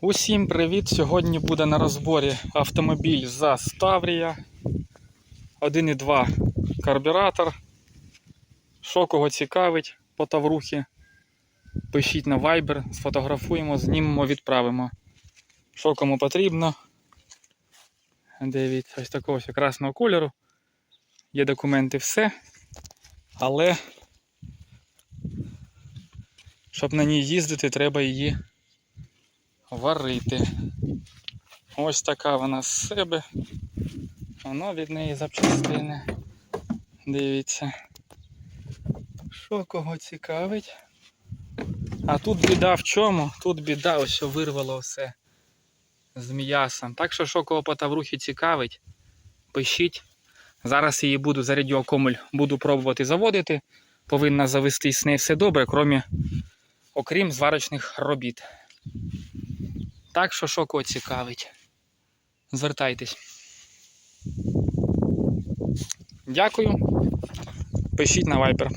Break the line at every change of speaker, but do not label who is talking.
Усім привіт! Сьогодні буде на розборі автомобіль за Ставрія 1.2 карбюратор. Що кого цікавить по Таврухі, пишіть на Viber, сфотографуємо, знімемо, відправимо. Що кому потрібно. Дивіться, ось такого красного кольору. Є документи, все. Але щоб на ній їздити, треба її варити. Ось така вона з себе. Воно від неї запчастини. Дивіться. Що кого цікавить? А тут біда в чому? Тут біда, ось що вирвало все з м'ясом. Так що, що кого по таврухі цікавить, пишіть. Зараз її буду за радіокомель буду пробувати заводити. Повинна завестись з нею все добре, крім, окрім зварочних робіт. Так що, кого цікавить. Звертайтесь. Дякую. Пишіть на Viber.